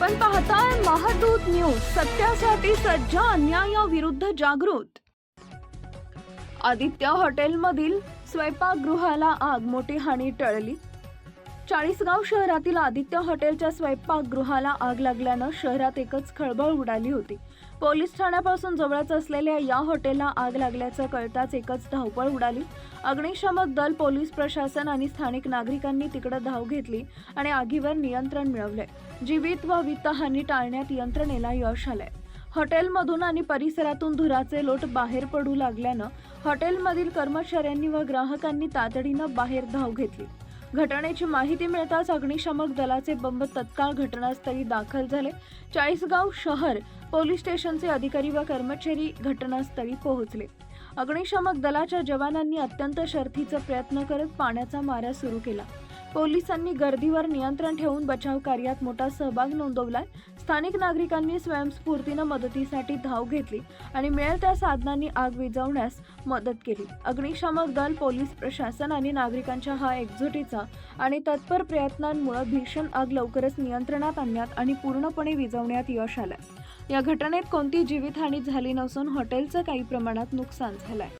आपण पाहताय महादूत न्यूज सत्यासाठी सज्ज अन्यायाविरुद्ध जागृत. आदित्य हॉटेलमधील स्वयंपाकगृहाला आग मोठी हानी टळली. चाळीसगाव शहरातील आदित्य हॉटेलच्या स्वयंपाकगृहाला आग लागल्यानं शहरात एकच खळबळ उडाली होती. पोलीस ठाण्यापासून जवळच असलेल्या या हॉटेलला आग लागल्याचं कळताच एकच धावपळ उडाली. अग्निशमक दल पोलीस प्रशासन आणि स्थानिक नागरिकांनी तिकडे धाव घेतली आणि आगीवर नियंत्रण मिळवले जीवित व वित्तहानी टाळण्यात यंत्रणेला यश आलंय. हॉटेलमधून आणि परिसरातून धुराचे लोट बाहेर पडू लागल्यानं हॉटेलमधील कर्मचाऱ्यांनी व ग्राहकांनी तातडीनं बाहेर धाव घेतली. घटनेची माहिती मिळताच अग्निशामक दलाचे बंब तत्काळ घटनास्थळी दाखल झाले. चाळीसगाव शहर पोलीस स्टेशनचे अधिकारी व कर्मचारी घटनास्थळी पोहोचले. अग्निशामक दलाच्या जवानांनी अत्यंत शर्थीचा प्रयत्न करत पाण्याचा मारा सुरू केला. पोलिसांनी गर्दीवर नियंत्रण ठेवून बचाव कार्यात मोठा सहभाग नोंदवलाय. स्थानिक नागरिकांनी स्वयंस्फूर्तीनं मदतीसाठी धाव घेतली आणि मिळेल त्या साधनांनी आग विझवण्यास मदत केली. अग्निशामक दल पोलीस प्रशासन आणि नागरिकांच्या हा एकजुटीचा आणि तत्पर प्रयत्नांमुळे भीषण आग लवकरच नियंत्रणात आणण्यात आणि पूर्णपणे विझवण्यात यश आलं या घटनेत कोणती जीवितहानी झाली नसून हॉटेलचं काही प्रमाणात नुकसान झालंय.